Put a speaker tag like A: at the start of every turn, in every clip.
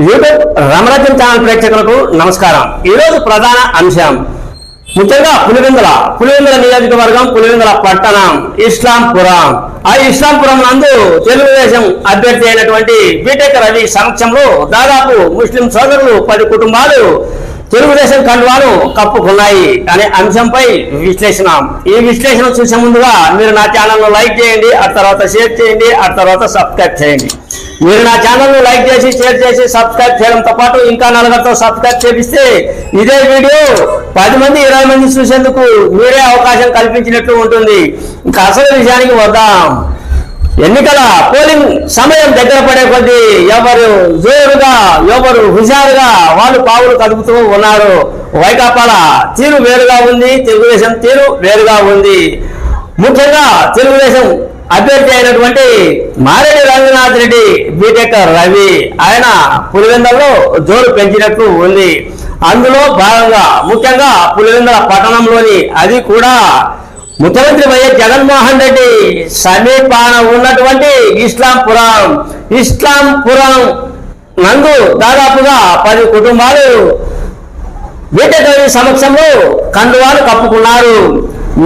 A: YouTube Ramarajyam channel ప్రేక్షకులకు నమస్కారం. ఈరోజు ప్రధాన అంశం. ముఖ్యంగా పులివెందుల పులివెందుల నియోజకవర్గం పులివెందుల పట్టణం ఇస్లాంపురం. ఆ ఇస్లాంపురం నందు తెలుగుదేశం అభ్యర్థి అయినటువంటి బీటెక్ రవి సమక్షంలో దాదాపు ముస్లిం సోదరులు పది కుటుంబాలు తెలుగుదేశం కండువాలు కప్పుకున్నాయి అనే అంశంపై విశ్లేషణ. ఈ విశ్లేషణ చూసే ముందుగా మీరు నా ఛానల్ను లైక్ చేయండి ఆ తర్వాత షేర్ చేయండి ఆ తర్వాత సబ్స్క్రైబ్ చేయండి. మీరు నా ఛానల్ను లైక్ చేసి షేర్ చేసి సబ్స్క్రైబ్ చేయడంతో పాటు ఇంకా నలుగురితో సబ్స్క్రైబ్ చేపిస్తే ఇదే వీడియో పది మంది ఇరవై మంది చూసేందుకు మీరే అవకాశం కల్పించినట్లు ఉంటుంది. ఇంకా అసలు విషయానికి వద్దాం. ఎన్నికల పోలింగ్ సమయం దగ్గర పడే కొద్దీ ఎవరు జోరుగా ఎవరు హుషారుగా వాళ్ళు పావులు కదుపుతూ ఉన్నారు. వైకాపాల తీరు వేరుగా ఉంది తెలుగుదేశం తీరు వేరుగా ఉంది. ముఖ్యంగా తెలుగుదేశం అభ్యర్థి అయినటువంటి మారేడి రంగనాథ్ రెడ్డి బీటెక్ రవి ఆయన పులివెందల్లో జోరు పెంచినట్టు ఉంది. అందులో భాగంగా ముఖ్యంగా పులివెందల పట్టణంలోని అది కూడా ముఖ్యమంత్రి వైఎస్ జగన్మోహన్ రెడ్డి సమీపాన ఉన్నటువంటి ఇస్లాంపురం ఇస్లాంపురం నందు దాదాపుగా పది కుటుంబాలు వీటకవి సమక్షంలో కండువాలు కప్పుకున్నారు.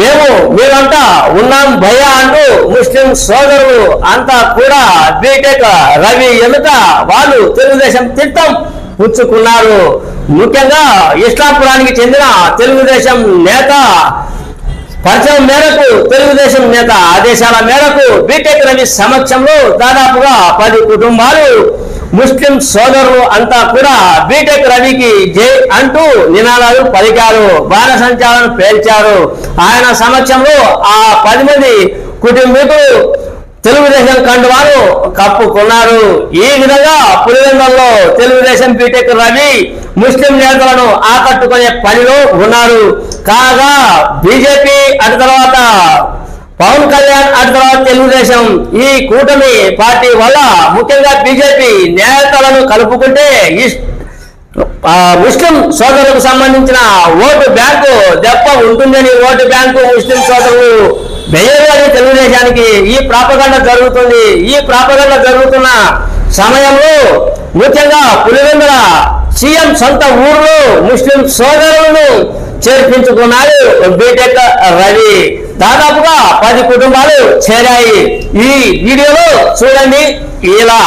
A: మేము మేమంతా ఉన్నాం భయ అంటూ ముస్లిం సోదరులు అంతా కూడా బీటెక్ రవి ఎనుక వాళ్ళు తెలుగుదేశం తిట్టం పుచ్చుకున్నారు. ముఖ్యంగా ఇస్లాంపురానికి చెందిన తెలుగుదేశం నేత పరిచయం మేరకు తెలుగుదేశం నేత ఆదేశాల మేరకు బీటెక్ రవి సమక్షంలో దాదాపుగా పది కుటుంబాలు ముస్లిం సోదరులు అంతా కూడా బీటెక్ రవికి జై అంటూ నినాదాలు పలికారు. బాల సంచారం పేల్చారు. ఆయన సమక్షంలో ఆ పది మంది కుటుంబీకులు తెలుగుదేశం కండువాను కప్పుకున్నారు. ఈ విధంగా పులివెందుల్లో తెలుగుదేశం బీటెక్ రవి ముస్లిం నేతలను ఆకట్టుకునే పనిలో ఉన్నారు. కాగా బీజేపీ అటు తర్వాత పవన్ కళ్యాణ్ అటు తర్వాత తెలుగుదేశం ఈ కూటమి పార్టీ వల్ల ముఖ్యంగా బీజేపీ నేతలను కలుపుకుంటే ఇస్- ముస్లిం సోదరులకు సంబంధించిన ఓటు బ్యాంకు దెబ్బ ఉంటుందని ఓటు బ్యాంకు ముస్లిం సోదరులు వెయ్యాలని తెలుగుదేశానికి ఈ ప్రాపగండ జరుగుతుంది. ఈ ప్రాపగండ జరుగుతున్న సమయంలో ముఖ్యంగా పులివెందుల సీఎం సొంత ఊర్లో ముస్లిం సోదరులను చేర్పించుకున్నాడు బీటెక్ రవి. దాదాపుగా పది కుటుంబాలు చేరాయి. ఈ వీడియోలో చూడండి. ఇలా